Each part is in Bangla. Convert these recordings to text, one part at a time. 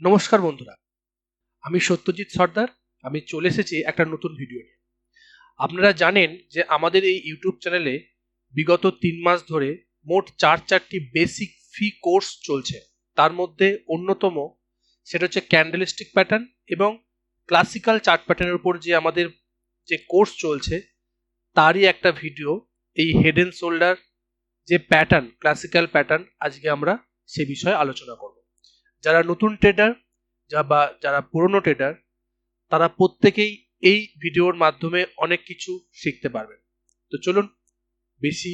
নমস্কার বন্ধুরা। আমি সত্যজিৎ সর্দার। আমি চলে এসেছি একটা নতুন ভিডিও নিয়ে। আপনারা জানেন যে আমাদের এই ইউটিউব চ্যানেলে বিগত তিন মাস ধরে মোট চার চারটি বেসিক ফি কোর্স চলছে। তার মধ্যে অন্যতম সেটা হচ্ছে ক্যান্ডেলিস্টিক প্যাটার্ন এবং ক্লাসিক্যাল চার্ট প্যাটার্নের উপর যে আমাদের যে কোর্স চলছে, তারই একটা ভিডিও এই হেড অ্যান্ড শোল্ডার যে প্যাটার্ন ক্লাসিক্যাল প্যাটার্ন আজকে আমরা সে বিষয়ে আলোচনা করব। যারা নতুন ট্রেডার যা বা যারা পুরনো ট্রেডার তারা প্রত্যেকেই এই ভিডিওর মাধ্যমে অনেক কিছু শিখতে পারবেন। তো চলুন, বেশি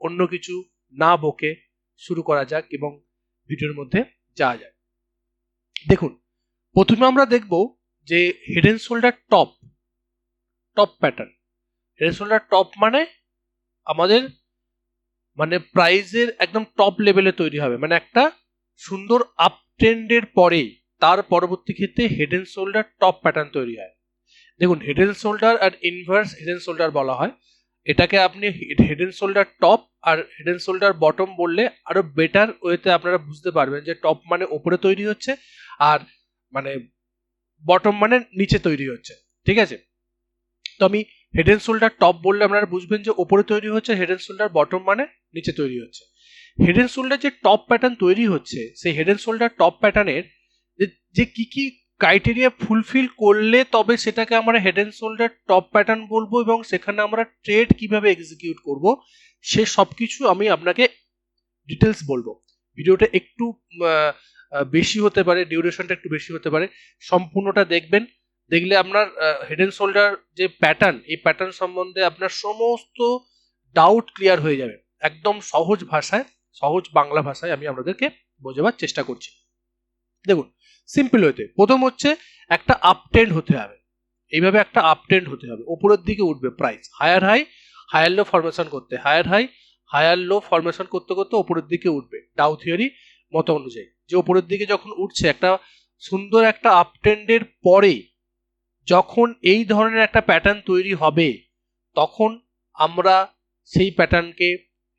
অন্য কিছু না বকে শুরু করা যাক এবং ভিডিওর মধ্যে যাওয়া যাক। দেখুন, প্রথমে আমরা দেখব যে head and shoulder top top pattern head and shoulder top মানে আমাদের মানে প্রাইজের একদম টপ লেভেলে তৈরি হবে। মানে একটা সুন্দর আপ ট্রেন্ডের পরে তার পরবর্তী ক্ষেত্রে head and shoulder top pattern তৈরি হয়। দেখুন হেড অ্যান্ড শোল্ডার আর ইনভার্স হেড অ্যান্ড শোল্ডার বলা হয়। এটাকে আপনি হেড অ্যান্ড শোল্ডার টপ আর হেড অ্যান্ড শোল্ডার বটম বললে আরও বেটার ওয়েতে আপনারা বুঝতে পারবেন যে টপ মানে ওপরে তৈরি হচ্ছে আর মানে বটম মানে নিচে তৈরি হচ্ছে। ঠিক আছে? তো আমি হেড অ্যান্ড শোল্ডার টপ বললে আপনারা বুঝবেন যে ওপরে তৈরি হচ্ছে হেড অ্যান্ড শোল্ডার বটম মানে নিচে তৈরি হচ্ছে। হেড অ্যান্ড শোল্ডার যে টপ প্যাটার্ন তৈরি হচ্ছে, সেই হেড অ্যান্ড শোল্ডার টপ প্যাটার্নের যে কি কি ক্রাইটেরিয়া ফুলফিল করলে তবে সেটাকে আমরা head and shoulder top pattern বলব এবং সেখানে আমরা ট্রেড কীভাবে এক্সিকিউট করব, সে সব কিছু আমি আপনাকে ডিটেলস বলব। ভিডিওটা একটু বেশি হতে পারে ডিউরেশনটা একটু বেশি হতে পারে, সম্পূর্ণটা দেখবেন। দেখলে আপনার হেড অ্যান্ড শোল্ডার যে প্যাটার্ন এই প্যাটার্ন সম্বন্ধে আপনার সমস্ত ডাউট ক্লিয়ার হয়ে যাবে, একদম সহজ ভাষায়। সহজ বাংলা ভাষায় আমি আপনাদেরকে বোঝাবার চেষ্টা করছি। দেখুন সিম্পল হইতে প্রথম হচ্ছে একটা আপটেন্ড হতে হবে। এইভাবে একটা আপটেন্ড হতে হবে। উপরের দিকে উঠবে price higher high higher low formation করতে। Higher high higher low formation করতে করতে উপরের দিকে উঠবে। ডাউ থিওরি মত অনুযায়ী। যে উপরের দিকে যখন উঠছে, একটা সুন্দর একটা আপটেন্ডের পরে যখন এই ধরনের একটা প্যাটার্ন তৈরি হবে, তখন আমরা সেই প্যাটার্নকে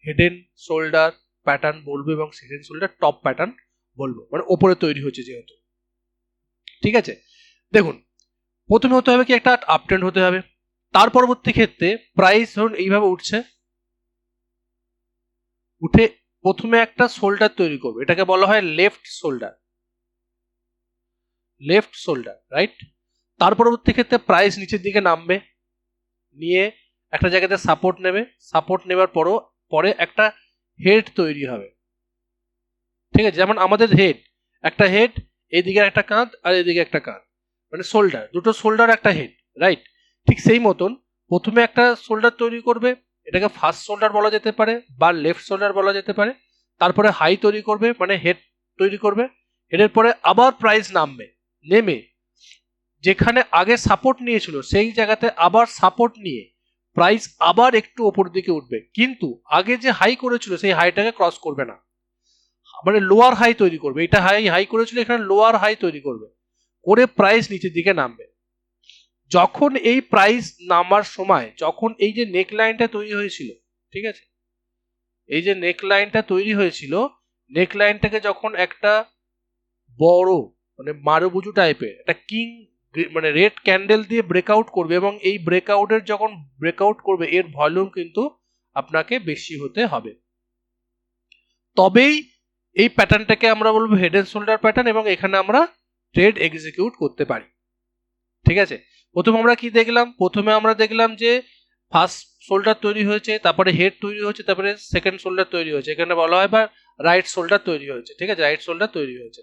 হেড এন্ড শোল্ডার প্যাটার্ন বলব এবং সেকেন্ড শোল্ডার টপ প্যাটার্ন বলব। মানে ওপরে তৈরি হচ্ছে যেহেতু। ঠিক আছে? দেখুন, প্রথমে হতে হবে কি একটা আপট্রেন্ড হতে হবে। তার পরবর্তী ক্ষেত্রে প্রাইস ধরুন এইভাবে উঠছে। উঠে প্রথমে একটা শোল্ডার তৈরি করবে। এটাকে বলা হয় left shoulder left shoulder right তার পরবর্তী ক্ষেত্রে প্রাইস নিচের দিকে নামবে। নিয়ে একটা জায়গাতে সাপোর্ট নেবে। সাপোর্ট নেবার পরও পরে একটা হেড তৈরি হবে। ঠিক আছে? যেমন আমাদের হেড একটা হেড এদিকে একটা কাঁধ আর এদিকে একটা কাঁধ। মানে শোল্ডার দুটো শোল্ডার একটা হেড রাইট ঠিক সেই মতন প্রথমে একটা শোল্ডার তৈরি করবে, এটাকে ফার্স্ট শোল্ডার বলা যেতে পারে বা লেফট শোল্ডার বলা যেতে পারে। তারপরে হাই তৈরি করবে মানে হেড তৈরি করবে। হেডের পরে আবার প্রাইস নামবে, নেমে। যেখানে আগে সাপোর্ট নিয়েছিল, সেই জায়গাতে আবার সাপোর্ট নিয়ে প্রাইস আবার একটু ওপর দিকে উঠবে। কিন্তু আগে যে হাই করেছিল, সেই হাইটাকে ক্রস করবে না। মানে লোয়ার হাই তৈরি করবে। এটা হাই হাই করেছিল, এখানে লোয়ার হাই তৈরি করবে। করে প্রাইস নিচের দিকে নামবে। যখন এই প্রাইস নামার সময়, যখন এই যে নেক লাইনটা তৈরি হয়েছিল, ঠিক আছে? এই যে নেক লাইনটা তৈরি হয়েছিল নেক লাইনটাকে যখন একটা বড় মানে মারুবুজু টাইপের একটা কিং মানে রেড ক্যান্ডেল দিয়ে ব্রেকআউট করবে এবং এই ব্রেকআউটের যখন ব্রেকআউট করবে, এর ভলিউম কিন্তু আপনাকে বেশি হতে হবে। তবেই এই প্যাটার্নটাকে আমরা বলব হেড অ্যান্ড শোল্ডার প্যাটার্ন এবং এখানে আমরা ট্রেড এক্সিকিউট করতে পারি। ঠিক আছে? প্রথম আমরা কি দেখলাম? প্রথমে আমরা দেখলাম যে ফার্স্ট শোল্ডার তৈরি হয়েছে, তারপরে হেড তৈরি হয়েছে, তারপরে সেকেন্ড শোল্ডার তৈরি হয়েছে। এখানে বলা হয় বা রাইট শোল্ডার তৈরি হয়েছে। ঠিক আছে? রাইট শোল্ডার তৈরি হয়েছে।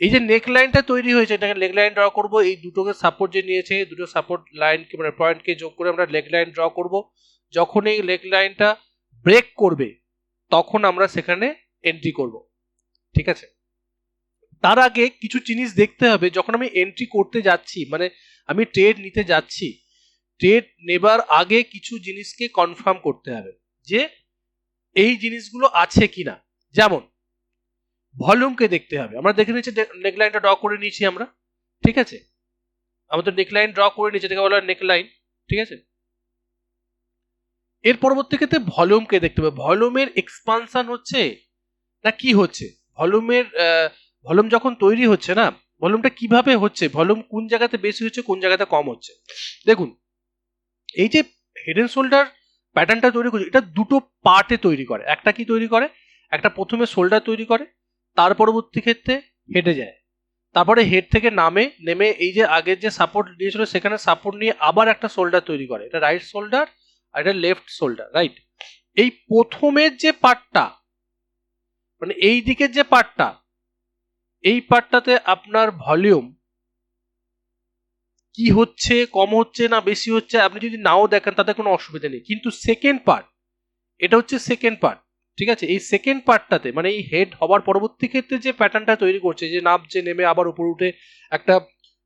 এই যে নেক লাইনটা তৈরি হয়েছে, এটাকে লেগ লাইন ড্র করব, এই দুটোকে সাপোর্ট যে নিয়েছে দুটো সাপোর্ট লাইনকে মানে পয়েন্টকে যোগ করে আমরা লেগ লাইন ড্র করব। যখন এই লেগ লাইনটা ব্রেক করবে, তখন আমরা সেখানে এন্ট্রি করব। ঠিক আছে? তার আগে কিছু জিনিস দেখতে হবে, যখন আমি এন্ট্রি করতে যাচ্ছি মানে আমি ট্রেড নিতে যাচ্ছি ট্রেড নেবার আগে কিছু জিনিসকে কনফার্ম করতে হবে যে এই জিনিসগুলো আছে কিনা। যেমন ভলিউমকে দেখতে হবে। আমরা দেখে নিচ্ছি নেকলাইনটা ড্র করে নিয়েছি আমরা, ঠিক আছে? আমাদের নেকলাইন ড্র করে নিয়েছি, এটাকে বলা নেকলাইন ঠিক আছে? এর পরবর্তী ক্ষেত্রে ভলিউমকে দেখতে হবে। ভলিউমের এক্সপানশন হচ্ছে না কি হচ্ছে? ভলিউমের ভলিউম যখন তৈরি হচ্ছে না, ভলিউমটা কীভাবে হচ্ছে? ভলিউম কোন জায়গাতে বেশি হচ্ছে, কোন জায়গাতে কম হচ্ছে? দেখুন, এই যে হেড অ্যান্ড শোল্ডার প্যাটার্নটা তৈরি করছে, এটা দুটো পার্টে তৈরি করে। একটা কি তৈরি করে? একটা প্রথমে শোল্ডার তৈরি করে তার পরবর্তী ক্ষেত্রে হেঁটে যায়। তারপরে হেড থেকে নামে, নেমে এই যে আগের যে সাপোর্ট দিয়েছিল, সেখানে সাপোর্ট নিয়ে আবার একটা শোল্ডার তৈরি করে। এটা রাইট শোল্ডার আর এটা লেফট শোল্ডার রাইট এই প্রথমের যে পার্টটা মানে এই দিকের যে পার্টটা এই পার্টটাতে আপনার ভলিউম কি হচ্ছে, কম হচ্ছে না বেশি হচ্ছে, আপনি যদি নাও দেখেন তাতে কোনো অসুবিধা নেই। কিন্তু সেকেন্ড পার্ট এটা হচ্ছে সেকেন্ড পার্ট ঠিক আছে? এই সেকেন্ড পার্টটাতে মানে এই হেড হবার পরবর্তী ক্ষেত্রে যে প্যাটার্নটা তৈরি করছে, যে নামছে নেমে আবার উপরে উঠে একটা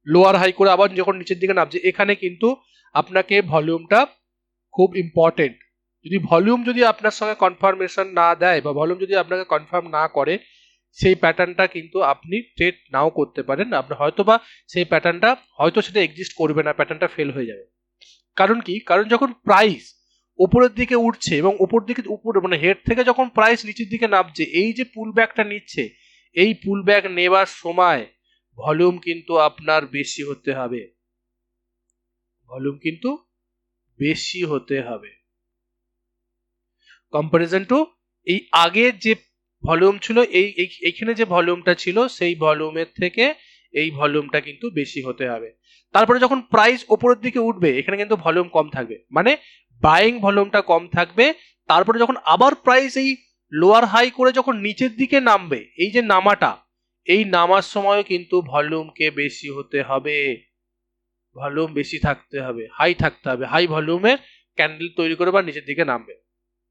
লোয়ার হাই করে আবার যখন নিচের দিকে নামছে, এখানে কিন্তু আপনাকে ভলিউমটা খুব ইম্পর্টেন্ট যদি ভলিউম যদি আপনার সঙ্গে কনফার্মেশন না দেয় বা ভলিউম যদি আপনাকে কনফার্ম না করে, সেই প্যাটার্নটা কিন্তু আপনি ট্রেড নাও করতে পারেন। আপনার হয়তো বা সেই প্যাটার্নটা হয়তো সেটা এক্সিস্ট করবে না প্যাটার্নটা ফেল হয়ে যাবে। কারণ কি? কারণ যখন প্রাইস উপরের দিকে উঠছে এবং উপর দিকে উপরে মানে হেড থেকে যখন প্রাইস নিচের দিকে নামছে, এই যে পুল ব্যাকটা নিচ্ছে, এই পুল ব্যাক নেবার সময় ভলিউম কিন্তু আপনার বেশি হতে হবে। ভলিউম কিন্তু বেশি হতে হবে। কম্পারিজন টু এই আগের যে ভলিউম ছিল, এই এইখানে যে ভলিউমটা ছিল, সেই ভলিউমের থেকে এই ভলিউমটা কিন্তু বেশি হতে হবে। তারপরে যখন প্রাইস ওপরের দিকে উঠবে, এখানে কিন্তু ভলিউম কম থাকবে। মানে বাইং ভলিউমটা কম থাকবে, তারপরে যখন আবার প্রাইস এই লোয়ার হাই করে যখন নিচের দিকে নামবে, এই যে নামাটা, এই নামার সময় কিন্তু ভলিউমকে বেশি হতে হবে। ভলিউম বেশি থাকতে হবে হাই থাকতে হবে হাই ভলিউমের ক্যান্ডেল তৈরি করে বা নিচের দিকে নামবে।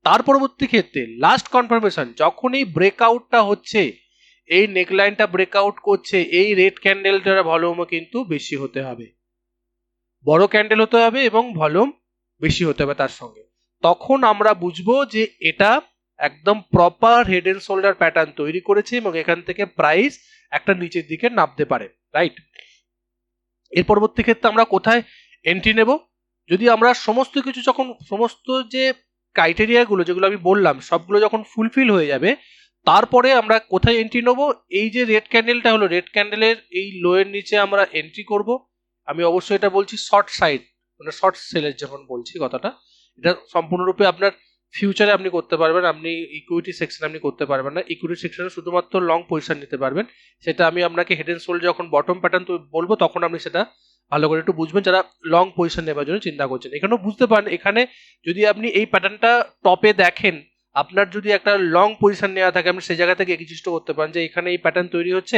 তার পরবর্তী ক্ষেত্রে লাস্ট কনফার্মেশন যখন এই ব্রেকআউটটা হচ্ছে, এই নেকলাইনটা ব্রেকআউট করছে, এই রেড ক্যান্ডেলটার ভলিউমও কিন্তু বেশি হতে হবে। বড় ক্যান্ডেল হতে হবে এবং ভলিউম বেশি হতে হবে তার সঙ্গে। তখন আমরা বুঝব যে এটা একদম proper head and shoulder pattern তৈরি করেছে এবং এখান থেকে প্রাইস একটা নিচের দিকে নামতে পারে রাইট এর পরবর্তী ক্ষেত্রে আমরা কোথায় এন্ট্রি নেব? যদি আমরা সমস্ত কিছু যখন, সমস্ত যে ক্রাইটেরিয়াগুলো যেগুলো আমি বললাম, সবগুলো যখন ফুলফিল হয়ে যাবে, তারপরে আমরা কোথায় এন্ট্রি নেব? এই যে রেড ক্যান্ডেলটা হলো রেড ক্যান্ডেলের এই লোয়ের নিচে আমরা এন্ট্রি করব। আমি অবশ্যই এটা বলছি শর্ট সাইড মানে শর্ট সেলের যখন বলছি কথাটা, এটা সম্পূর্ণরূপে আপনার ফিউচারে আপনি করতে পারবেন, আপনি ইকুইটি সেকশন আপনি করতে পারবেন না। ইকুইটি সেকশনে শুধুমাত্র লং পজিশন নিতে পারবেন। সেটা আমি আপনাকে হেড এন্ড সোল যখন বটম প্যাটার্ন তো বলব, তখন আপনি সেটা ভালো করে একটু বুঝবেন, যারা লং পজিশন নেবার জন্য চিন্তা করছেন। এখানেও বুঝতে পারেন, এখানে যদি আপনি এই প্যাটার্নটা টপে দেখেন, আপনার যদি একটা লং পজিশন নেওয়া থাকে, আপনি সেই জায়গা থেকে এক্সিস্ট করতে পারেন যে এখানে এই প্যাটার্ন তৈরি হচ্ছে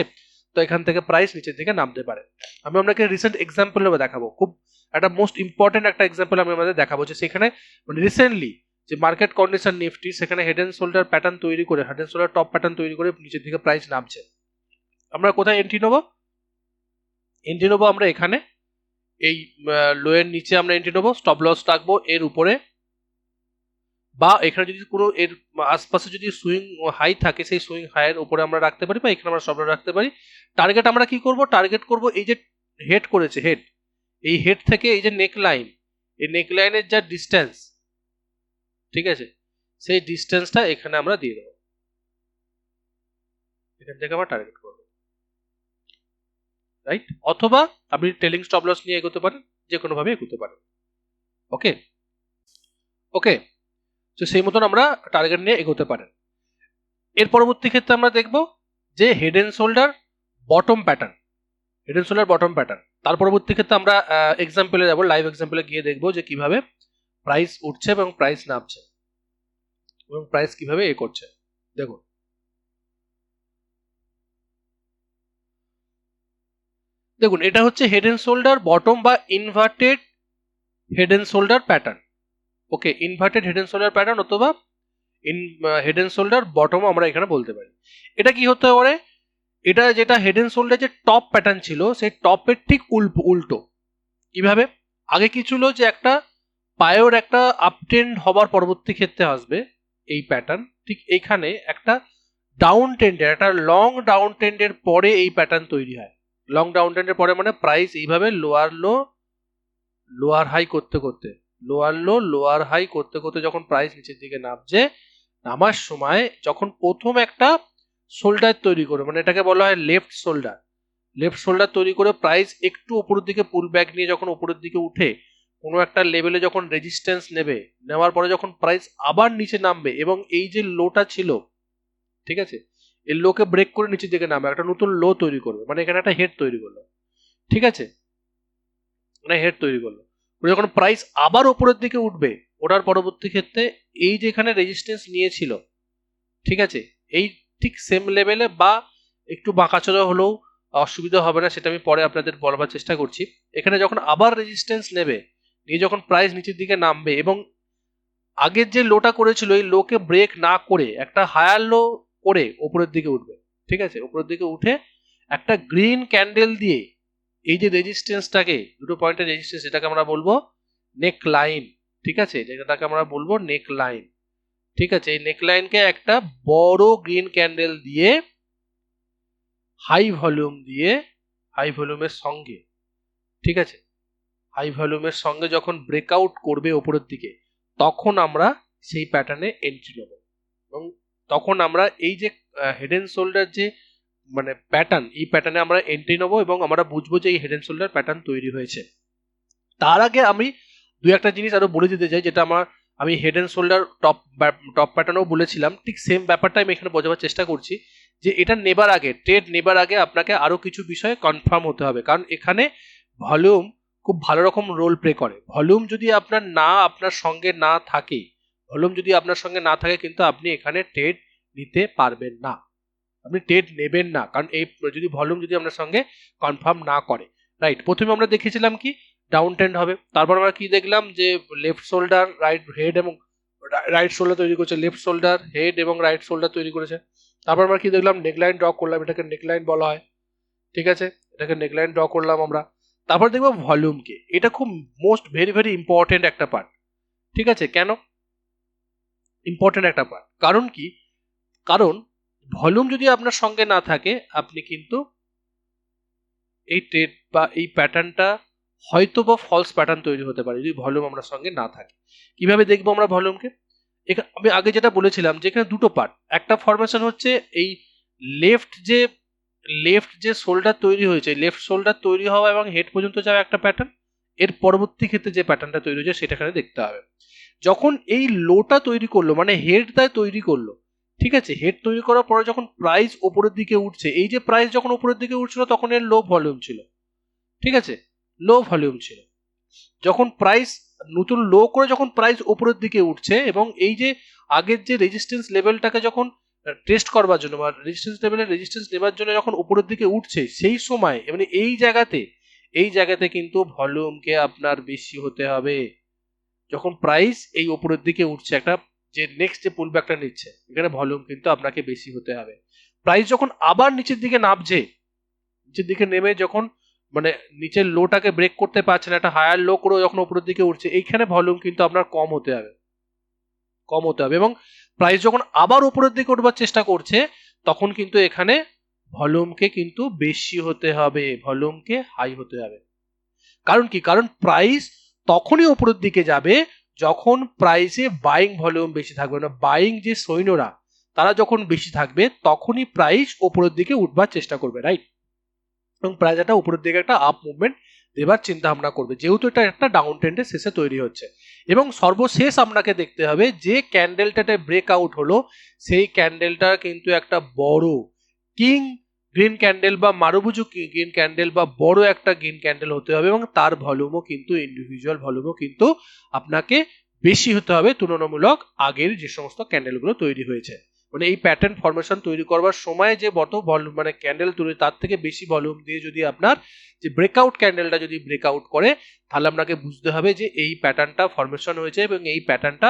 তো এখান থেকে প্রাইস নিচের দিকে নামতে পারে। আমি আপনাকে রিসেন্ট এক্সাম্পল দেখাবো। খুব একটা মোস্ট ইম্পর্টেন্ট একটা এক্সাম্পল আমি আমাদের দেখাবো যে সেখানে মানে রিসেন্টলি যে মার্কেট কন্ডিশন নিফটি সেখানে হেড অ্যান্ড শোল্ডার প্যাটার্ন তৈরি করে head and shoulder top pattern তৈরি করে নিচের দিকে প্রাইস নামছে। আমরা কোথায় এন্ট্রি নেব? এন্ট্রি নেব আমরা এখানে। এই লোয়ের নিচে আমরা এন্ট্রি নেব স্টপ লস রাখব, এর উপরে বা এখানে যদি কোনো এর আশপাশে যদি সুইং হাই থাকে, সেই সুইং হাইয়ের উপরে আমরা রাখতে পারি বা এখানে আমরা লস রাখতে পারি। টার্গেট আমরা কি করব? টার্গেট করব এই যে হেড করেছে হেড এই হেড থেকে এই যে নেক লাইন এই নেক লাইনের যা ডিস্টেন্স ঠিক আছে? সেই ডিস্টেন্সটা এখানে আমরা দিয়ে দেবো। এখান থেকে আমরা টার্গেট করব। রাইট অথবা আপনি টেলিং স্টপ লস নিয়ে এগোতে পারেন যে কোনোভাবে এগোতে পারেন। ওকে ওকে তো সেই মতন আমরা টার্গেট নিয়ে এগোতে পারেন। এর পরবর্তী ক্ষেত্রে আমরা দেখব যে head and shoulder bottom pattern head and shoulder bottom pattern তার পরবর্তী ক্ষেত্রে আমরা এক্সাম্পলে যাব লাইভ এক্সাম্পলে গিয়ে দেখব যে কীভাবে প্রাইস উঠছে এবং প্রাইস নামছে। এবং প্রাইস কীভাবে এ করছে। দেখুন। দেখুন, এটা হচ্ছে হেড এন্ড শোল্ডার বটম বা inverted head and shoulder pattern okay inverted head and shoulder pattern অথবা in head and shoulder bottom আমরা এখানে বলতে পারি। এটা কি হতে পারে? এটা যেটা হেড এন্ড শোল্ডার যে টপ প্যাটার্ন ছিল, সেই টপের ঠিক উল্টো। কীভাবে? আগে কি ছিল যে একটা পায়ের একটা আপটেন্ড হবার পরবর্তী ক্ষেত্রে আসবে এই প্যাটার্ন ঠিক এইখানে একটা ডাউন টেন্ডের একটা লং ডাউন টেন্ডের পরে এই প্যাটার্ন তৈরি হয়। লং ডাউন টেন্ডের পরে মানে প্রাইস এইভাবে লোয়ার লো লোয়ার হাই করতে করতে। লোয়ার লো লোয়ার হাই করতে করতে যখন প্রাইস নিচের দিকে নামছে, নামার সময় যখন প্রথম একটা শোল্ডার তৈরি করে মানে এটাকে বলা হয় লেফট শোল্ডার লেফট শোল্ডার তৈরি করে প্রাইস একটু উপরের দিকে পুল ব্যাক নিয়ে যখন উপরের দিকে উঠে, কোনো একটা লেভেলে যখন রেজিস্ট্যান্স নেবে, নেওয়ার পরে যখন প্রাইস আবার নিচে নামবে এবং এই যে লোটা ছিল, ঠিক আছে? এই লোকে ব্রেক করে নিচের দিকে নামবে, একটা নতুন লো তৈরি করবে মানে এখানে একটা হেড তৈরি করল, ঠিক আছে? মানে হেড তৈরি করল। যখন প্রাইস আবার উপরের দিকে উঠবে ওটার পরবর্তী ক্ষেত্রে এই যে এখানে রেজিস্ট্যান্স নিয়েছিল, ঠিক আছে? এই ঠিক সেম লেভেলে বা একটু বাঁকাচোরা হলেও অসুবিধা হবে না, সেটা আমি পরে আপনাদের বলবার চেষ্টা করছি। এখানে যখন আবার রেজিস্ট্যান্স নেবে, নিয়ে যখন প্রাইস নিচের দিকে নামবে এবং আগের যে লোটা করেছিল, এই লোকে ব্রেক না করে একটা হায়ার লো করে ওপরের দিকে উঠবে, ঠিক আছে? ওপরের দিকে উঠে একটা গ্রিন ক্যান্ডেল দিয়ে এই যে রেজিস্ট্যান্সটাকে দুটো পয়েন্টের রেজিস্ট্যান্স এটাকে আমরা বলব নেক লাইন ঠিক আছে? যেটাকে আমরা বলব নেক লাইন ঠিক আছে? এই নেক লাইনকে একটা বড় গ্রিন ক্যান্ডেল দিয়ে হাই ভলিউম দিয়ে হাই ভলিউমের সঙ্গে, ঠিক আছে? হাই ভলিউমের সঙ্গে যখন ব্রেকআউট করবে ওপরের দিকে, তখন আমরা সেই প্যাটার্নে এন্ট্রি নেব। এবং তখন আমরা এই যে হেড অ্যান্ড শোল্ডার যে মানে প্যাটার্ন এই প্যাটার্নে আমরা এন্ট্রি নেব এবং আমরা বুঝব যে এই হেড অ্যান্ড শোল্ডার প্যাটার্ন তৈরি হয়েছে। তার আগে আমি দু একটা জিনিস আরও বলে দিতে চাই, যেটা আমার, আমি head and shoulder top top প্যাটার্নও বলেছিলাম। ঠিক সেম ব্যাপারটা আমি এখানে বোঝাবার চেষ্টা করছি যে এটা নেবার আগে ট্রেড নেবার আগে আপনাকে আরও কিছু বিষয়ে কনফার্ম হতে হবে। কারণ এখানে ভলিউম খুব ভালো রকম রোল প্লে করে। ভলিউম যদি আপনার না, আপনার সঙ্গে না থাকে ভলিউম যদি আপনার সঙ্গে না থাকে, কিন্তু আপনি এখানে ট্রেড নিতে পারবেন না। আপনি ট্রেড নেবেন না। কারণ এই যদি ভলিউম যদি আপনার সঙ্গে কনফার্ম না করে। রাইট প্রথমে আমরা দেখেছিলাম কি? ডাউন ট্রেন্ড হবে। তারপর আমরা কি দেখলাম? যে লেফট শোল্ডার রাইট হেড এবং রাইট শোল্ডার তৈরি করেছে। লেফট শোল্ডার হেড এবং রাইট শোল্ডার তৈরি করেছে। তারপর আমরা কি দেখলাম? নেকলাইন ড্র করলাম। এটাকে নেকলাইন বলা হয়। ঠিক আছে? এটাকে নেকলাইন ড্র করলাম আমরা। তারপর দেখব ভলিউমকে এটা খুব মোস্ট ভেরি ভেরি ইম্পর্টেন্ট একটা পার্ট ঠিক আছে? কেন? ইম্পর্টেন্ট একটা পার্ট কারণ কি? কারণ ভলিউম যদি আপনার সঙ্গে না থাকে, আপনি কিন্তু এই ট্রেড বা এই প্যাটার্নটা হয়তো বা ফলস প্যাটার্ন তৈরি হতে পারে যদি ভলিউম আপনার সঙ্গে না থাকে। কীভাবে দেখব আমরা ভলিউমকে? এখানে আমি আগে যেটা বলেছিলাম যে এখানে দুটো পার্ট একটা ফরমেশন হচ্ছে এই লেফট যে লেফট যে শোল্ডার তৈরি হয়েছে লেফট শোল্ডার তৈরি হওয়া এবং হেড পর্যন্ত যাওয়া একটা প্যাটার্ন এর পরবর্তী ক্ষেত্রে যে প্যাটার্নটা তৈরি হয়েছে সেটা এখানে দেখতে হবে। যখন এই লোটা তৈরি করল মানে হেড দায় তৈরি করল ঠিক আছে হেড তৈরি করার পরে যখন প্রাইস ওপরের দিকে উঠছে, এই যে প্রাইস যখন ওপরের দিকে উঠছিল, তখন এর লো ভলিউম ছিল। ঠিক আছে? লো ভলিউম ছিল। যখন প্রাইস নতুন লো করে যখন প্রাইস ওপরের দিকে উঠছে এবং এই যে আগের যে রেজিস্ট্যান্স লেভেলটাকে যখন টেস্ট করবার জন্য বা রেজিস্ট্যান্স লেভেলের রেজিস্ট্যান্স নেবার জন্য যখন উপরের দিকে উঠছে, সেই সময় মানে এই জায়গাতে এই জায়গাতে কিন্তু ভলিউমকে আপনার বেশি হতে হবে। যখন প্রাইস এই উপরের দিকে উঠছে, একটা যে নেক্সট যে পুল ব্যাকটা নিচ্ছে, এখানে ভলিউম কিন্তু আপনাকে বেশি হতে হবে। প্রাইস যখন আবার নিচের দিকে নামছে, নিচের দিকে নেমে যখন মানে নিচের লোটাকে ব্রেক করতে পারছে না, একটা হায়ার লো করে যখন উপরের দিকে উঠছে, এইখানে ভলিউম কিন্তু আপনার কম হতে হবে। কম হতে হবে এবং প্রাইস যখন আবার উপরের দিকে উঠবার চেষ্টা করছে, তখন কিন্তু এখানে ভলিউমকে কিন্তু বেশি হতে হবে ভলিউমকে হাই হতে হবে। কারণ কি? কারণ প্রাইস তখনই উপরের দিকে যাবে যখন প্রাইসে বাইং ভলিউম বেশি থাকবে না বাইং যে সৈন্যরা, তারা যখন বেশি থাকবে, তখনই প্রাইস ওপরের দিকে উঠবার চেষ্টা করবে রাইট এবং প্রাইস একটা উপরের দিকে একটা আপ মুভমেন্ট দেবার চিন্তা ভাবনা করবে, যেহেতু এটা একটা ডাউন ট্রেন্ডের শেষে তৈরি হচ্ছে। এবং সর্বশেষ আপনাকে দেখতে হবে যে ক্যান্ডেলটাতে ব্রেক আউট হলো, সেই ক্যান্ডেলটা কিন্তু একটা বড় কিং গ্রিন ক্যান্ডেল বা মারুভুজু গ্রিন ক্যান্ডেল বা বড় একটা গ্রিন ক্যান্ডেল হতে হবে এবং তার ভলিউমও কিন্তু ইন্ডিভিজুয়াল ভলিউমও কিন্তু আপনাকে বেশি হতে হবে তুলনামূলক আগের যে সমস্ত ক্যান্ডেলগুলো তৈরি হয়েছে। মানে এই প্যাটার্ন ফরমেশন তৈরি করবার সময় যে বট ভলিউম মানে ক্যান্ডেল তৈরি, তার থেকে বেশি ভলিউম দিয়ে যদি আপনার যে ব্রেকআউট ক্যান্ডেলটা যদি ব্রেকআউট করে, তাহলে আপনাকে বুঝতে হবে যে এই প্যাটার্নটা ফরমেশন হয়েছে এবং এই প্যাটার্নটা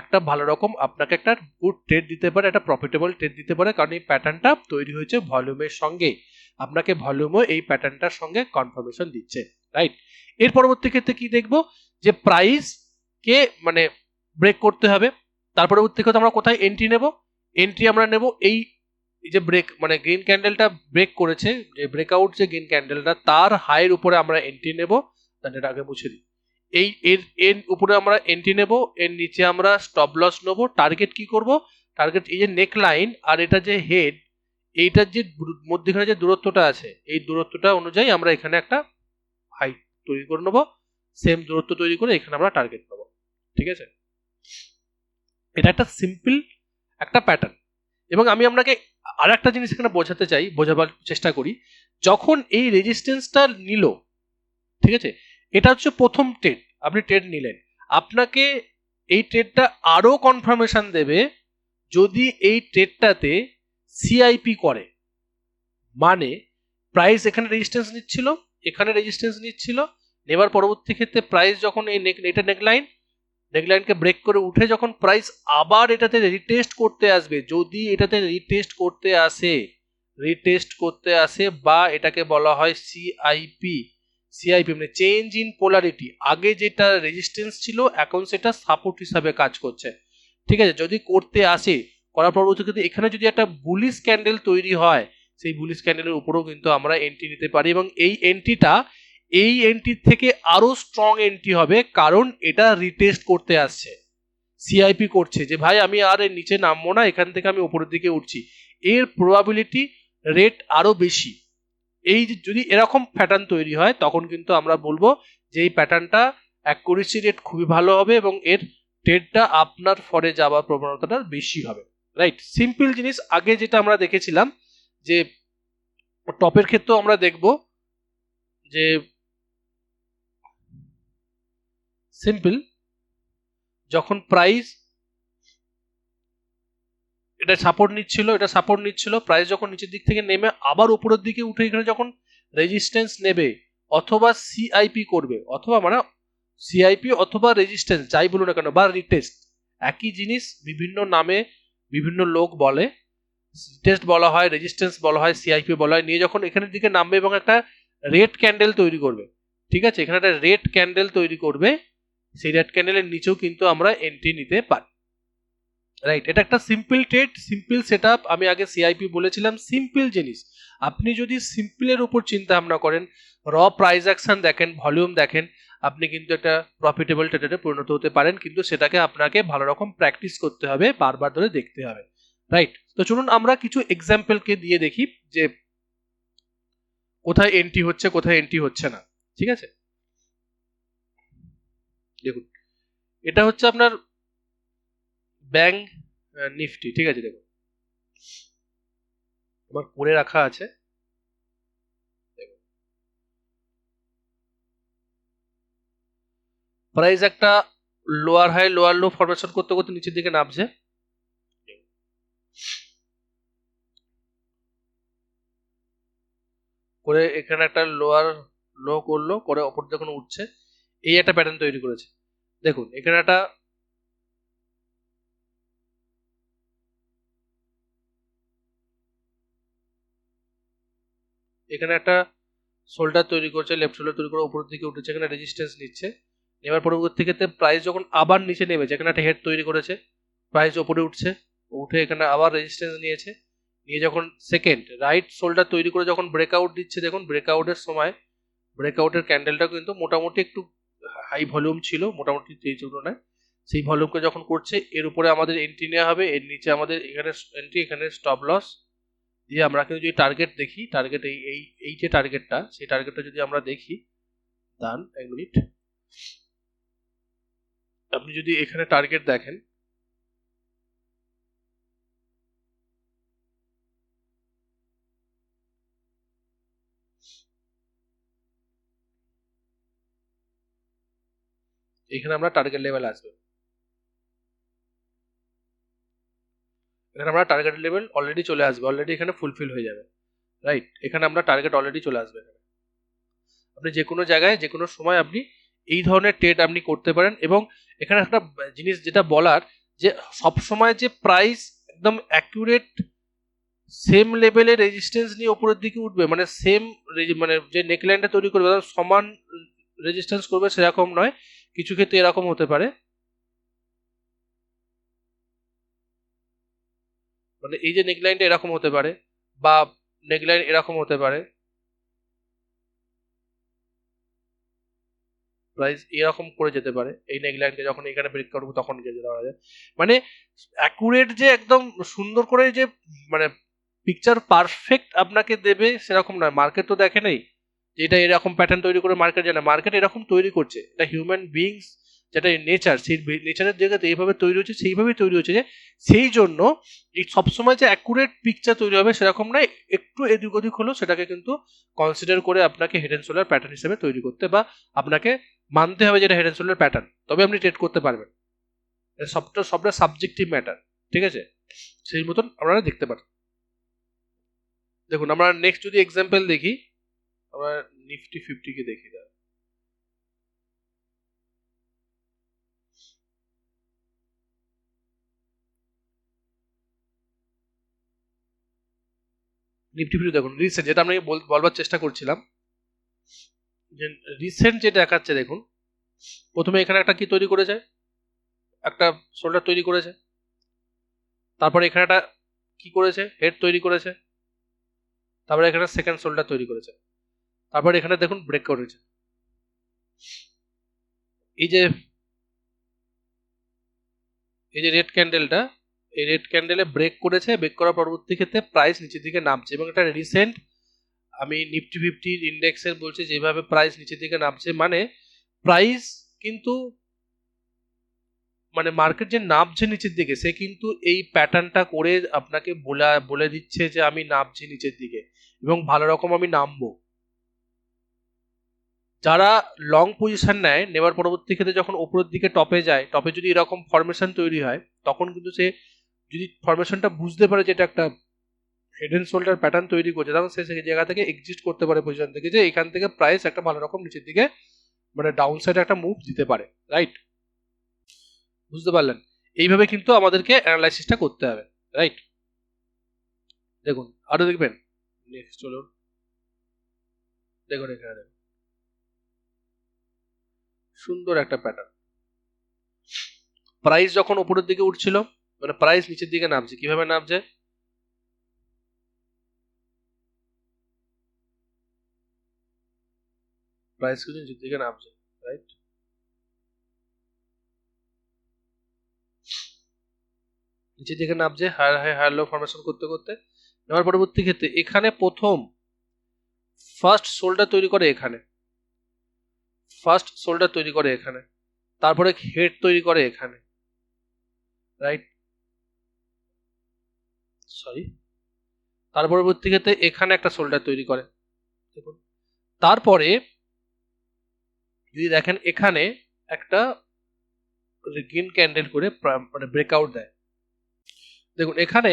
একটা ভালো রকম আপনাকে একটা গুড ট্রেড দিতে পারে, একটা প্রফিটেবল ট্রেড দিতে পারে, কারণ এই প্যাটার্নটা তৈরি হয়েছে ভলিউমের সঙ্গে। আপনাকে ভলিউমও এই প্যাটার্নটার সঙ্গে কনফার্মেশন দিচ্ছে রাইট এর পরবর্তী ক্ষেত্রে কি দেখব? যে প্রাইস কে মানে ব্রেক করতে হবে। তার পরবর্তী ক্ষেত্রে আমরা কোথায় এন্ট্রি নেব? এন্ট্রি আমরা নেব, এই যে ব্রেক মানে গ্রিন ক্যান্ডেলটা ব্রেক করেছে, যে ব্রেকআউট যে গ্রিন ক্যান্ডেলটা তার হাইয়ের উপরে আমরা এন্ট্রি নেব এটা আগে মুছে দিই। এই এর এর উপরে আমরা এন্ট্রি নেব, এর নিচে আমরা স্টপ লস নেব টার্গেট কি করব? টার্গেট এই যে নেক লাইন আর এটা যে হেড এইটার যে মধ্যেখানে যে দূরত্বটা আছে, এই দূরত্বটা অনুযায়ী আমরা এখানে একটা হাইট তৈরি করে নেব সেম দূরত্ব তৈরি করে এখানে আমরা টার্গেট নেব ঠিক আছে? এটা একটা সিম্পল একটা প্যাটার্ন এবং আমি আপনাকে আর একটা জিনিস এখানে বোঝাতে চাই, বোঝাবার চেষ্টা করি। যখন এই রেজিস্ট্যান্সটা নিল, ঠিক আছে? এটা হচ্ছে প্রথম ট্রেড আপনি ট্রেড নিলেন। আপনাকে এই ট্রেডটা আরও কনফার্মেশন দেবে যদি এই ট্রেডটাতে সিআইপি করে। মানে প্রাইস এখানে রেজিস্ট্যান্স নিচ্ছিল, এখানে রেজিস্ট্যান্স নিচ্ছিল, নেবার পরবর্তী ক্ষেত্রে প্রাইস যখন এই নেক এটা নেকলাইন নেকলাইনকে ব্রেক করে উঠে যখন প্রাইস আবার এটাতে রিটেস্ট করতে আসবে, যদি এটাতে রিটেস্ট করতে আসে রিটেস্ট করতে আসে বা এটাকে বলা হয় সিআইপি সিআইপি মানে চেঞ্জ ইন পোলারিটি আগে যেটা রেজিস্ট্যান্স ছিল এখন সেটা সাপোর্ট হিসাবে কাজ করছে। ঠিক আছে, যদি করতে আসে, করার পরবর্তী ক্ষেত্রে এখানে যদি একটা বুলিশ ক্যান্ডেল তৈরি হয়, সেই বুলিশ ক্যান্ডেলের উপরেও কিন্তু আমরা এন্ট্রি নিতে পারি এবং এই এন্ট্রিটা এই এন্ট্রির থেকে আরও স্ট্রং এন্ট্রি হবে, কারণ এটা রিটেস্ট করতে আসছে। সিআইপি করছে যে, ভাই, আমি আর এর নিচে নামবো না, এখান থেকে আমি উপরের দিকে উঠছি। এর প্রবাবিলিটি রেট আরও বেশি। এই যদি এরকম প্যাটার্ন তৈরি হয়, তখন কিন্তু আমরা বলব যে, এই প্যাটার্নটা অ্যাকুরেসি রেট খুবই ভালো হবে এবং এর ট্রেডটা আপনার ফরে যাওয়ার প্রবণতাটা বেশি হবে। রাইট সিম্পল জিনিস, আগে যেটা আমরা দেখেছিলাম যে টপের ক্ষেত্রেও আমরা দেখব যে সিম্পল, যখন প্রাইস এটা সাপোর্ট নিচ্ছিল, এটা সাপোর্ট নিচ্ছিল প্রাইস যখন নিচের দিক থেকে নেমে আবার উপরের দিকে উঠে এখানে যখন রেজিস্ট্যান্স নেবে, অথবা সিআইপি করবে, অথবা মানে সিআইপি অথবা রেজিস্ট্যান্স যাই বলুন না কেন, বা রিটেস্ট একই জিনিস বিভিন্ন নামে বিভিন্ন লোক বলে টেস্ট বলা হয় রেজিস্ট্যান্স বলা হয় সিআইপি বলা হয়, নিয়ে যখন এখানের দিকে নামবে এবং একটা রেড ক্যান্ডেল তৈরি করবে, ঠিক আছে? এখানে একটা রেড ক্যান্ডেল তৈরি করবে সেই রেড ক্যান্ডেলের নিচেও কিন্তু আমরা এন্ট্রি নিতে পারি। রাইট এটা একটা সিম্পল ট্রেড সিম্পল সেট আমি আগে সিআইপি বলেছিলাম সিম্পল জিনিস। আপনি যদি সিম্পলের উপর চিন্তা ভাবনা করেন র প্রাইস অ্যাকশন দেখেন ভলিউম দেখেন, আপনি কিন্তু একটা প্রফিটেবল ট্রেডারে পরিণত হতে পারেন, কিন্তু সেটাকে আপনাকে ভালো রকম প্র্যাকটিস করতে হবে, বারবার ধরে দেখতে হবে। রাইট তো চলুন আমরা কিছু এক্সাম্পলকে দিয়ে দেখি যে কোথায় এন্ট্রি হচ্ছে, কোথায় এন্ট্রি হচ্ছে না। ঠিক আছে? দেখুন, এটা হচ্ছে আপনার ব্যাংক নিফটি, ঠিক আছে দেখুন। আমার করে রাখা আছে। প্রাইস একটা lower high, lower low formation করতে করতে নিচের দিকে নামছে। করে এখানে একটা লোয়ার লো করল, করে ওপর যখন উঠছে। এই একটা প্যাটার্ন তৈরি করেছে। দেখুন, এখানে একটা এখানে একটা শোল্ডার তৈরি করছে লেফট শোল্ডার তৈরি করে, উপরের দিকে উঠেছে, এখানে রেজিস্ট্যান্স নিচ্ছে। এবার পরবর্তী ক্ষেত্রে প্রাইস যখন আবার নিচে নেমেছে, এখানে একটা হেড তৈরি করেছে প্রাইস ওপরে উঠছে, উঠে এখানে আবার রেজিস্ট্যান্স নিয়েছে। নিয়ে যখন সেকেন্ড রাইট শোল্ডার তৈরি করে যখন ব্রেকআউট দিচ্ছে, দেখুন ব্রেকআউটের সময় ব্রেকআউটের ক্যান্ডেলটা কিন্তু মোটামুটি একটু হাই ভলিউম ছিল, মোটামুটি সেই তুলনায়। সেই ভলিউমকে যখন করছে, এর উপরে আমাদের এন্ট্রি নেওয়া হবে, এর নিচে আমাদের এখানে এন্ট্রি এখানে স্টপ লস দিয়ে আমরা কিন্তু যদি টার্গেট দেখি টার্গেট এই এই এই যে টার্গেটটা সেই টার্গেটটা যদি আমরা দেখি দান এক মিনিট আপনি যদি এখানে টার্গেট দেখেন এখানে আমরা টার্গেট লেভেল আসবে। এখানে আমরা টার্গেট লেভেল অলরেডি চলে আসবে অলরেডি এখানে ফুলফিল হয়ে যাবে রাইট এখানে আমরা টার্গেট অলরেডি চলে আসবে। আপনি যে কোনো জায়গায়, যে কোনো সময় আপনি এই ধরনের ট্রেড আপনি করতে পারেন এবং এখানে একটা জিনিস যেটা বলার যে সব সময় যে প্রাইস একদম অ্যাকুরেট সেম লেভেলের রেজিস্ট্যান্স নিয়ে উপরের দিকে উঠবে মানে সেম মানে যে নেকলাইনটা তৈরি করবে সমান রেজিস্ট্যান্স করবে সেরকম নয়। কিছু ক্ষেত্রে এরকম হতে পারে। মানে এই যে নেকলাইনটা এরকম হতে পারে বা নেকলাইন এরকম হতে পারে। প্রাইস এরকম করে যেতে পারে। এই নেকলাইনকে যখন এখানে ব্রেক করব তখন যেতে পারা যায়। মানে অ্যাকুরেট যে একদম সুন্দর করে যে মানে পিকচার পারফেক্ট আপনাকে দেবে সেরকম নয়। মার্কেট তো দেখে নেই। এটা এরকম প্যাটার্ন তৈরি করে মার্কেট জানে। মার্কেট এরকম তৈরি করছে। এটা হিউম্যান বিংস যেটা নেচার সেই নেচারের জায়গাতে এইভাবে তৈরি হচ্ছে, সেইভাবেই তৈরি হচ্ছে যে সেই জন্য এই সবসময় যে অ্যাকুরেট পিকচার তৈরি হবে সেরকম নয়, একটু এদিক ওদিক হলেও সেটাকে কিন্তু কনসিডার করে আপনাকে হেড অ্যান্ড শোল্ডার প্যাটার্ন হিসেবে তৈরি করতে বা আপনাকে মানতে হবে যেটা হেড অ্যান্ড শোল্ডার প্যাটার্ন তবে আপনি ট্রেড করতে পারবেন। সবটা সবটা সাবজেক্টিভ ম্যাটার ঠিক আছে? সেই মতন আপনারা দেখতে পারেন। দেখুন, আমরা নেক্সট যদি এক্সাম্পল দেখি আমরা নিফটি ফিফটিকে দেখি দাঁড়া নিফটি ফিফটি দেখুন রিসেন্ট যেটা আমি বলবার চেষ্টা করছিলাম, যে রিসেন্ট যেটা দেখাচ্ছে দেখুন, প্রথমে এখানে একটা কি তৈরি করেছে? একটা শোল্ডার তৈরি করেছে। তারপরে এখানে একটা কি করেছে? হেড তৈরি করেছে। তারপরে এখানে সেকেন্ড শোল্ডার তৈরি করেছে। তারপরে এখানে দেখুন ব্রেক করেছে এই যে এই যে রেড ক্যান্ডেলটা এই রেড ক্যান্ডেলে ব্রেক করেছে ব্রেক করার পরবর্তী ক্ষেত্রে প্রাইস নিচের দিকে নামছে এবং এটা রিসেন্ট আমি নিফটি ফিফটি ইন্ডেক্সের বলছি যেভাবে প্রাইস নিচের দিকে নামছে মানে প্রাইস কিন্তু মানে মার্কেট যে নামছে নিচের দিকে, সে কিন্তু এই প্যাটার্নটা করে আপনাকে বলে বলে দিচ্ছে যে আমি নামছি নিচের দিকে এবং ভালো রকম আমি নামবো। যারা লং পজিশন নেয় নেওয়ার পরবর্তী ক্ষেত্রে যখন উপরের দিকে টপে যায় টপে যদি এরকম ফরমেশন তৈরি হয়, তখন কিন্তু সে যদি ফরমেশনটা বুঝতে পারে যে এটা একটা হেড এন্ড শোল্ডার প্যাটার্ন তৈরি করছে, তখন সে সেই জায়গা থেকে এক্সিস্ট করতে পারে পজিশন থেকে, যে এখান থেকে প্রাইস একটা ভালো রকম নিচের দিকে মানে ডাউন সাইডে একটা মুভ দিতে পারে রাইট বুঝতে পারলেন? এইভাবে কিন্তু আমাদেরকে অ্যানালাইসিসটা করতে হবে রাইট দেখুন, আরও দেখবেন? নেক্সট চলুন। দেখুন এখানে, দেখুন। সুন্দর একটা প্যাটার্ন প্রাইস যখন উপরের দিকে উঠছিল মানে প্রাইস নিচের দিকে নামছে, কীভাবে নামছে? প্রাইস কিন্তু নিচের দিকে নামছে রাইট নিচের দিকে নামছে higher high higher low formation করতে করতে। নেওয়ার পরবর্তী ক্ষেত্রে এখানে প্রথম ফার্স্ট শোল্ডার তৈরি করে এখানে। ফার্স্ট শোল্ডার তৈরি করে এখানে। তারপরে হেড তৈরি করে এখানে। রাইট সরি তার পরবর্তী ক্ষেত্রে এখানে একটা শোল্ডার তৈরি করে। দেখুন। তারপরে যদি দেখেন, এখানে একটা গ্রিন ক্যান্ডেল করে মানে ব্রেকআউট দেয়। দেখুন, এখানে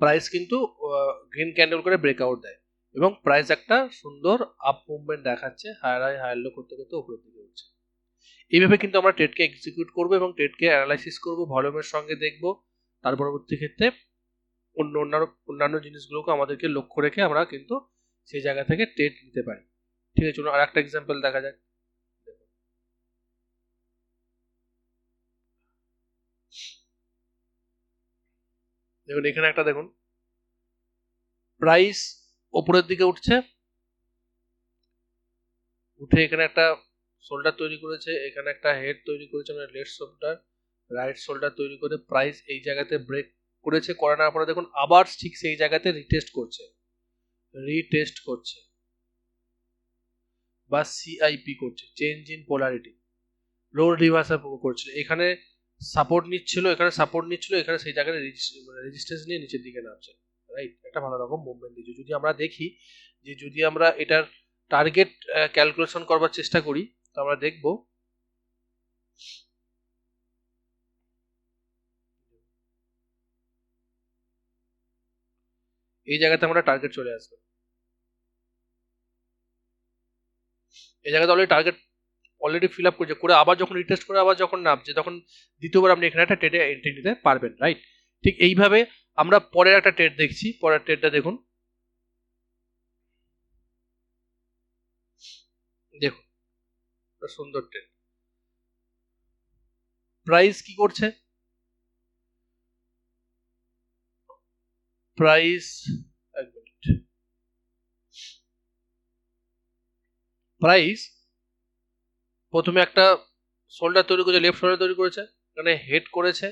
প্রাইস কিন্তু গ্রিন ক্যান্ডেল করে ব্রেকআউট দেয়। এবং প্রাইস একটা সুন্দর আপ মুভমেন্ট দেখাচ্ছে হায়ার হাই হায়ার লো করতে করতে উপরের দিকে উঠছে। এইভাবে কিন্তু আমরা ট্রেডকে এক্সিকিউট করব এবং ট্রেডকে অ্যানালাইসিস করব ভলিউমের সঙ্গে দেখব। তার পরবর্তী ক্ষেত্রে অন্য অন্যান্য অন্যান্য জিনিসগুলোকে আমাদেরকে লক্ষ্য রেখে আমরা কিন্তু সেই জায়গা থেকে ট্রেড নিতে পারি। ঠিক আছে, চলুন আর একটা এক্সাম্পল দেখা যাক। দেখুন, এখানে একটা দেখুন। প্রাইস ওপরের দিকে উঠছে। উঠে এখানে একটা শোল্ডার তৈরি করেছে, এখানে একটা হেড তৈরি করেছে মানে লেফট শোল্ডার রাইট শোল্ডার তৈরি করে প্রাইস এই জায়গাতে ব্রেক করেছে করে নেওয়ার পরে দেখুন, আবার ঠিক সেই জায়গাতে রিটেস্ট করছে। রিটেস্ট করছে। বা সিআইপি করছে change in polarity load reversal করছিল। এখানে সাপোর্ট নিচ্ছিল, এখানে সাপোর্ট নিচ্ছিল, এখানে সেই জায়গায় রেজিস্ট্যান্স নিয়ে নিচের দিকে নামছে। রাইট একটা ভালো রকম মুভমেন্ট দিচ্ছে যদি আমরা দেখি যে যদি আমরা এটার টার্গেট ক্যালকুলেশন করবার চেষ্টা করি, তো আমরা দেখব এই জায়গাতে আমরা টার্গেট চলে আসবে। এই জায়গাতে already target already fill up করছে। করে আবার যখন রিটেস্ট করে আবার যখন নামছে, তখন দ্বিতীয়বার আপনি এখানে একটা ট্রেডে এন্ট্রি নিতে পারবেন রাইট ঠিক এইভাবে আমরা পরের একটা ট্রেড দেখছি, পরের ট্রেডটা দেখুন। দেখুন সুন্দর ট্রেড প্রাইস কি করছে? প্রাইস, এক মিনিট। প্রাইস প্রথমে একটা শোল্ডার তৈরি করেছে, লেফট শোল্ডার তৈরি করেছে, এখানে হেড করেছে।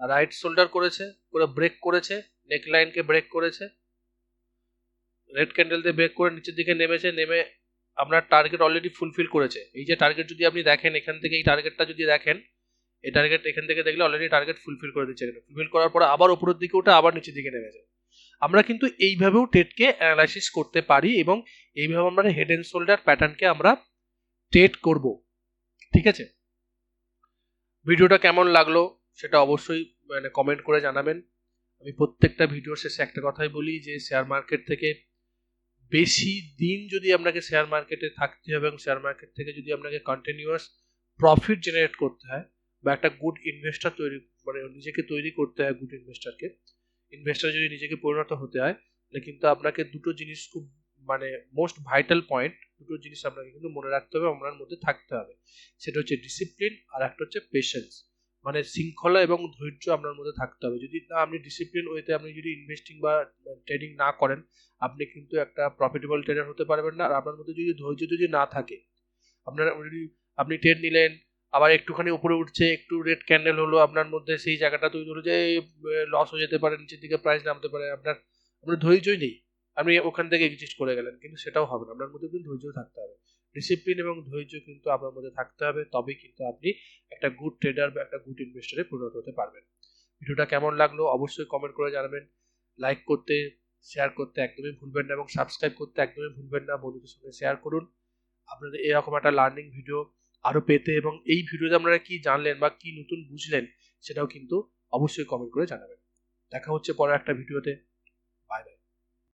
রাইট শোল্ডার করেছে করে ব্রেক করেছে নেক লাইনকে ব্রেক করেছে। রেড ক্যান্ডেল দিয়ে ব্রেক করে নিচের দিকে নেমেছে, নেমে আপনার টার্গেট অলরেডি ফুলফিল করেছে। এই যে টার্গেট যদি আপনি দেখেন, এখান থেকে এই টার্গেটটা যদি দেখেন, এই টার্গেট এখান থেকে দেখলে অলরেডি টার্গেট ফুলফিল করে দিচ্ছে এখানে। ফুলফিল করার পরে আবার উপরের দিকে ওটা আবার নিচের দিকে নেমেছে। আমরা কিন্তু এইভাবেও ট্রেডকে অ্যানালাইসিস করতে পারি এবং এইভাবে আমরা হেড অ্যান্ড শোল্ডার প্যাটার্নকে আমরা টেট করব। ঠিক আছে? ভিডিওটা কেমন লাগল? সেটা অবশ্যই মানে কমেন্ট করে জানাবেন। আমি প্রত্যেকটা ভিডিওর শেষে একটা কথাই বলি যে শেয়ার মার্কেট থেকে বেশি দিন যদি আপনাকে শেয়ার মার্কেটে থাকতে হবে এবং শেয়ার মার্কেট থেকে যদি আপনাকে কন্টিনিউয়াস প্রফিট জেনারেট করতে হয় বা একটা গুড ইনভেস্টার তৈরি মানে নিজেকে তৈরি করতে হয় গুড ইনভেস্টারকে ইনভেস্টার যদি নিজেকে পরিণত হতে হয়, তাহলে কিন্তু আপনাকে দুটো জিনিস খুব মানে মোস্ট ভাইটাল পয়েন্ট দুটো জিনিস আপনাকে কিন্তু মনে রাখতে হবে আপনার মধ্যে থাকতে হবে। সেটা হচ্ছে ডিসিপ্লিন আর একটা হচ্ছে পেশেন্স মানে শৃঙ্খলা এবং ধৈর্য আপনার মধ্যে থাকতে হবে। যদি না আপনি ডিসিপ্লিন ওয়েতে আপনি যদি ইনভেস্টিং বা ট্রেডিং না করেন, আপনি কিন্তু একটা প্রফিটেবল ট্রেডার হতে পারবেন না। আর আপনার মধ্যে যদি ধৈর্য যদি না থাকে, আপনার যদি আপনি ট্রেড নিলেন, আবার একটুখানি উপরে উঠছে, একটু রেড ক্যান্ডেল হলো, আপনার মধ্যে সেই জায়গাটা তৈরি হলো যে লস হয়ে যেতে পারে, নিচের দিকে প্রাইস নামতে পারে। আপনার আপনার ধৈর্যই নেই। আপনি ওখান থেকে এক্সিস্ট করে গেলেন, কিন্তু সেটাও হবে না। আপনার মধ্যে কিন্তু ধৈর্য থাকতে হবে। ডিসিপ্লিন এবং ধৈর্য কিন্তু আপনার মধ্যে থাকতে হবে, তবেই কিন্তু আপনি একটা গুড ট্রেডার বা একটা গুড ইনভেস্টারে পরিণত হতে পারবেন। ভিডিওটা কেমন লাগল অবশ্যই কমেন্ট করে জানাবেন। লাইক করতে শেয়ার করতে একদমই ভুলবেন না এবং সাবস্ক্রাইব করতে একদমই ভুলবেন না, বন্ধুদের সঙ্গে শেয়ার করুন। আপনাদের এরকম একটা লার্নিং ভিডিও আরও পেতে এবং এই ভিডিওতে আপনারা কি জানলেন বা কি নতুন বুঝলেন, সেটাও কিন্তু অবশ্যই কমেন্ট করে জানাবেন। দেখা হচ্ছে পরে একটা ভিডিওতে।